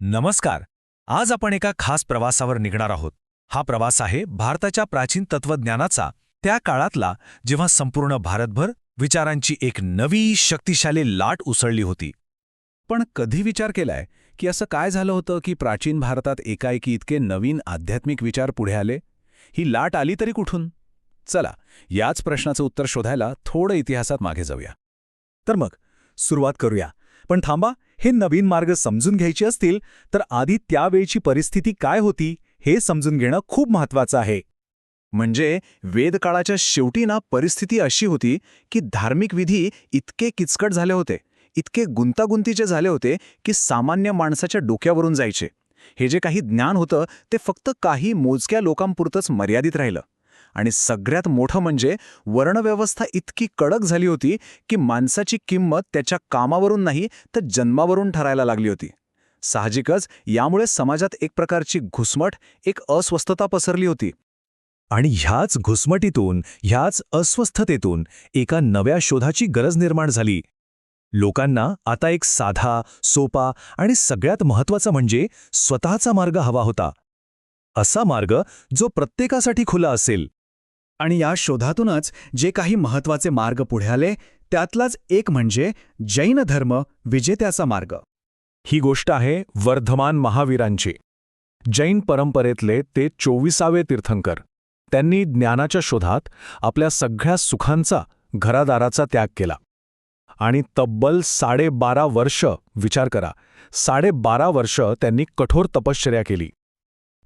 नमस्कार. आज आपण एका खास प्रवासावर निघणार आहोत. हा प्रवास आहे भारताच्या प्राचीन तत्वज्ञानाचा त्या काळातला जेव्हा संपूर्ण भारतभर विचारांची एक नवी शक्तिशाली लाट उसळली होती. पण कधी विचार केलाय की असं काय झालं होतं की प्राचीन भारतात एकाएकी इतके नवीन आध्यात्मिक विचार पुढे आले? ही लाट आली तरी कुठून? चला याच प्रश्नाचं उत्तर शोधायला थोडं इतिहासात मागे जाऊया. तर मग सुरुवात करूया. पण थांबा हे नवीन मार्ग समजून घ्यायचे असतील तर आधी त्यावेळची परिस्थिती काय होती हे समजून घेणं खूप महत्वाचं आहे. म्हणजे वेदकाळाच्या शेवटी ना परिस्थिती अशी होती की धार्मिक विधी इतके किचकट झाले होते इतके गुंतागुंतीचे झाले होते की सामान्य माणसाच्या डोक्यावरून जायचे. हे जे काही ज्ञान होतं ते फक्त काही मोजक्या लोकांपुरतंच मर्यादित राहिलं. आणि सगळ्यात मोठं म्हणजे वर्णव्यवस्था इतकी कडक झाली होती की माणसाची किंमत त्याच्या कामावरून नाही तर जन्मावरून ठरायला लागली होती. साहजिकच यामुळे समाजात एक प्रकारची घुसमट एक अस्वस्थता पसरली होती. आणि ह्याच घुसमटीतून ह्याच अस्वस्थतेतून एका नव्या शोधाची गरज निर्माण झाली. लोकांना आता एक साधा सोपा आणि सगळ्यात महत्त्वाचा म्हणजे स्वतःचा मार्ग हवा होता. असा मार्ग जो प्रत्येकासाठी खुला असेल. आणि या शोधातूनच जे काही महत्त्वाचे मार्ग पुढे आले त्यातलाच एक म्हणजे जैन धर्म विजेत्याचा मार्ग. ही गोष्ट आहे वर्धमान महावीरांची. जैन परंपरेतले ते चोवीसावे तीर्थंकर. त्यांनी ज्ञानाच्या शोधात आपल्या सगळ्या सुखांचा घरादाराचा त्याग केला. आणि तब्बल साडेबारा वर्ष विचार करा साडेबारा वर्ष त्यांनी कठोर तपश्चर्या केली.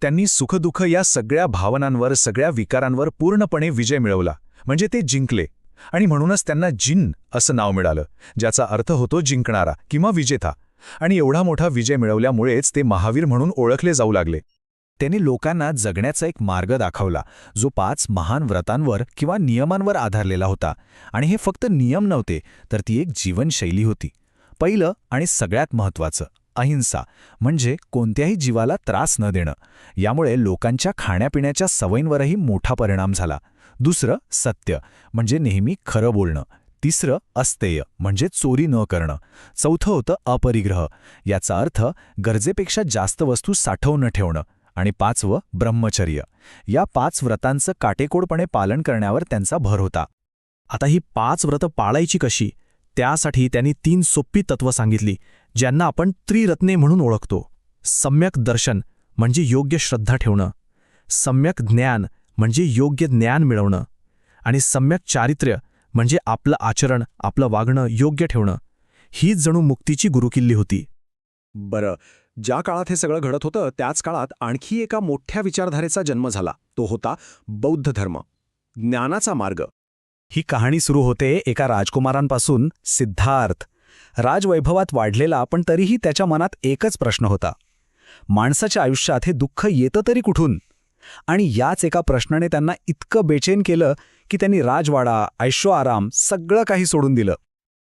त्यांनी सुखदुःख या सगळ्या भावनांवर सगळ्या विकारांवर पूर्णपणे विजय मिळवला. म्हणजे ते जिंकले. आणि म्हणूनच त्यांना जिन असं नाव मिळालं ज्याचा अर्थ होतो जिंकणारा किंवा विजेता. आणि एवढा मोठा विजय मिळवल्यामुळेच ते महावीर म्हणून ओळखले जाऊ लागले. त्यांनी लोकांना जगण्याचा एक मार्ग दाखवला जो पाच महान व्रतांवर किंवा नियमांवर आधारलेला होता. आणि हे फक्त नियम नव्हते तर ती एक जीवनशैली होती. पहिलं आणि सगळ्यात महत्त्वाचं अहिंसा म्हणजे कोणत्याही जीवाला त्रास न देणं. यामुळे लोकांच्या खाण्यापिण्याच्या सवयींवरही मोठा परिणाम झाला. दुसरं सत्य म्हणजे नेहमी खरं बोलणं. तिसरं अस्तेय म्हणजे चोरी न करणं. चौथं होतं अपरिग्रह. याचा अर्थ गरजेपेक्षा जास्त वस्तू साठवून ठेवणं. आणि पाचवं ब्रह्मचर्य. या पाच व्रतांचं काटेकोडपणे पालन करण्यावर त्यांचा भर होता. आता ही पाच व्रतं पाळायची कशी? त्यासाठी त्यांनी तीन सोपी तत्वं सांगितली. ज्यांना आपण त्रिरत्ने म्हणून ओळखतो. सम्यक दर्शन म्हणजे योग्य श्रद्धा ठेवणं. सम्यक ज्ञान म्हणजे योग्य ज्ञान मिळवणं. आणि सम्यक चारित्र्य म्हणजे आपलं आचरण आपलं वागणं योग्य ठेवणं. हीच जणू मुक्तीची गुरुकिल्ली होती. बरं. ज्या काळात हे सगळं घडत होतं त्याच काळात आणखी एका मोठ्या विचारधारेचा जन्म झाला. तो होता बौद्ध धर्म. ज्ञानाचा मार्ग. ही कहाणी सुरू होते एका राजकुमारांपासून सिद्धार्थ. राजवैभवात वाढलेला पण तरीही त्याच्या मनात एकच प्रश्न होता. माणसाच्या आयुष्यात हे दुःख येतं तरी कुठून? आणि याच एका प्रश्नाने त्यांना इतकं बेचैन केलं की त्यांनी राजवाडा ऐश्वआराम आराम सगळं काही सोडून दिलं.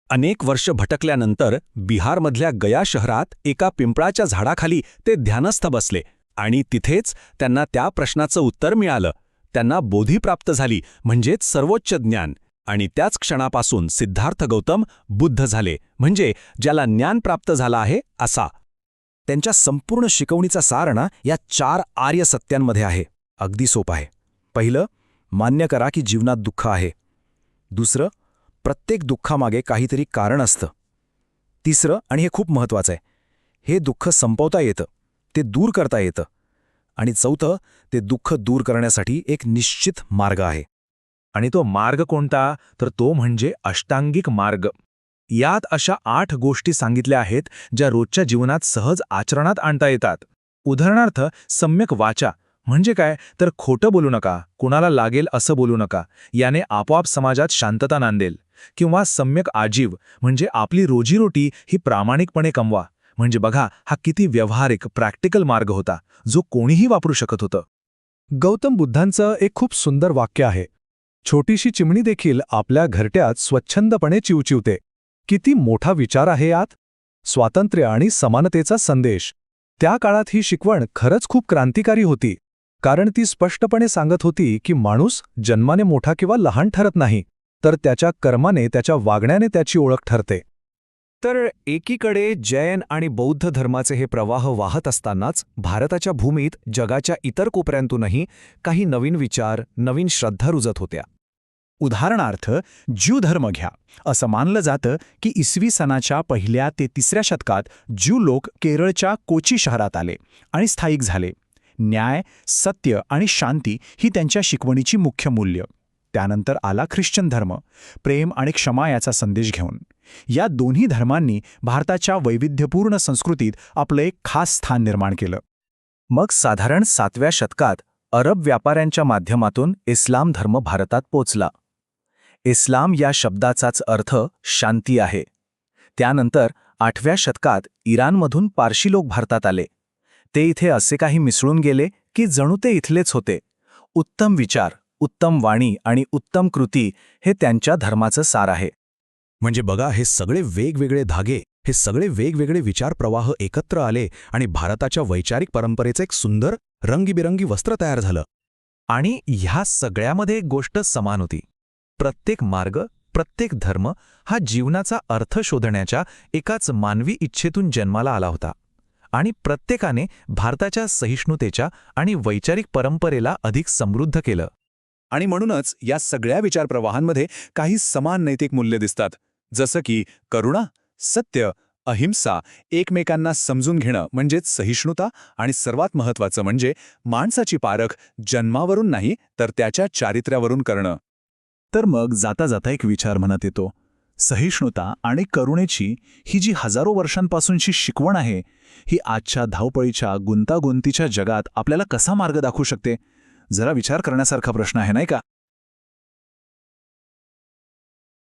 अनेक वर्ष भटकल्यानंतर बिहारमधल्या गया शहरात एका पिंपळाच्या झाडाखाली ते ध्यानस्थ बसले आणि तिथेच त्यांना त्या प्रश्नाचं उत्तर मिळालं. त्यांना बोधी प्राप्त झाली म्हणजेच सर्वोच्च ज्ञान. आणि त्याच क्षणापासून सिद्धार्थ गौतम बुद्ध झाले म्हणजे ज्याला ज्ञान प्राप्त झाला आहे असा. त्यांच्या संपूर्ण शिकवणीचा सारणा या चार आर्य सत्यांमध्ये आहे. अगदी सोपं आहे. पहिलं मान्य करा की जीवनात दुःख आहे. दुसरं प्रत्येक दुःखामागे काहीतरी कारण असतं. तिसरं आणि हे खूप महत्वाचं आहे हे दुःख संपवता येतं ते दूर करता येतं. आणि चौथं ते दुःख दूर करण्यासाठी एक निश्चित मार्ग आहे. आणि तो मार्ग कोणता? तर तो म्हणजे अष्टांगिक मार्ग. यात अशा आठ गोष्टी सांगितल्या आहेत ज्या रोजच्या जीवनात सहज आचरणात आणता येतात. उदाहरणार्थ सम्यक वाचा. म्हणजे काय? तर खोटं बोलू नका. कुणाला लागेल असं बोलू नका. याने आपोआप समाजात शांतता नांदेल. किंवा सम्यक आजीव म्हणजे आपली रोजीरोटी ही प्रामाणिकपणे कमवा. म्हणजे बघा हा किती व्यवहारिक प्रॅक्टिकल मार्ग होता जो कोणीही वापरू शकत होतं. गौतम बुद्धांचं एक खूप सुंदर वाक्य आहे. छोटीशी चिमणी देखील आपल्या घरट्यात स्वच्छंदपणे चिवचिवते. किती मोठा विचार आहे यात? स्वातंत्र्य आणि समानतेचा संदेश. त्या काळात ही शिकवण खरंच खूप क्रांतिकारी होती. कारण ती स्पष्टपणे सांगत होती की माणूस जन्माने मोठा किंवा लहान ठरत नाही तर त्याच्या कर्माने त्याच्या वागण्याने त्याची ओळख ठरते. तर एकीकडे जैन आणि बौद्ध धर्माचे हे प्रवाह वाहत असतानाच भारताच्या भूमीत जगाच्या इतर कोपऱ्यांतूनही काही नवीन विचार नवीन श्रद्धा रुजत होत्या. उदाहरणार्थ ज्यू धर्म घ्या. असं मानलं जातं की इसवी सनाच्या पहिल्या ते तिसऱ्या शतकात ज्यू लोक केरळच्या कोची शहरात आले आणि स्थायिक झाले. न्याय सत्य आणि शांती ही त्यांच्या शिकवणीची मुख्य मूल्य. त्यानंतर आला ख्रिश्चन धर्म. प्रेम आणि क्षमा याचा संदेश घेऊन. या दोन्ही धर्मांनी भारताच्या वैविध्यपूर्ण संस्कृतीत आपलं एक खास स्थान निर्माण केलं. मग साधारण सातव्या शतकात अरब व्यापाऱ्यांच्या माध्यमातून इस्लाम धर्म भारतात पोचला. इस्लाम या शब्दाचाच अर्थ शांती आहे. त्यानंतर आठव्या शतकात इराणमधून पारशी लोक भारतात आले. ते इथे असे काही मिसळून गेले की जणू ते इथलेच होते. उत्तम विचार उत्तम वाणी आणि उत्तम कृती हे त्यांच्या धर्माचं सार आहे. म्हणजे बघा हे सगळे वेगवेगळे धागे हे सगळे वेगवेगळे विचारप्रवाह एकत्र आले आणि भारताच्या वैचारिक परंपरेचं एक सुंदर रंगीबिरंगी वस्त्र तयार झालं. आणि ह्या सगळ्यामध्ये एक गोष्ट समान होती. प्रत्येक मार्ग प्रत्येक धर्म हा जीवनाचा अर्थ शोधण्याच्या एकाच मानवी इच्छेतून जन्माला आला होता. आणि प्रत्येकाने भारताच्या सहिष्णुतेच्या आणि वैचारिक परंपरेला अधिक समृद्ध केलं. आणि म्हणूनच या सगळ्या विचारप्रवाहांमध्ये काही समान नैतिक मूल्य दिसतात. जसं की करुणा सत्य अहिंसा एकमेकांना समजून घेणं म्हणजेच सहिष्णुता आणि सर्वात महत्त्वाचं म्हणजे माणसाची पारख जन्मावरून नाही तर त्याच्या चारित्र्यावरून करणं. तर मग जाता जाता एक विचार म्हणत येतो. सहिष्णुता आणि करुणेची ही जी हजारो वर्षांपासूनची शिकवण आहे ही आजच्या धावपळीच्या गुंतागुंतीच्या जगात आपल्याला कसा मार्ग दाखवू शकते? जरा विचार करण्यासारखा प्रश्न आहे नाही का?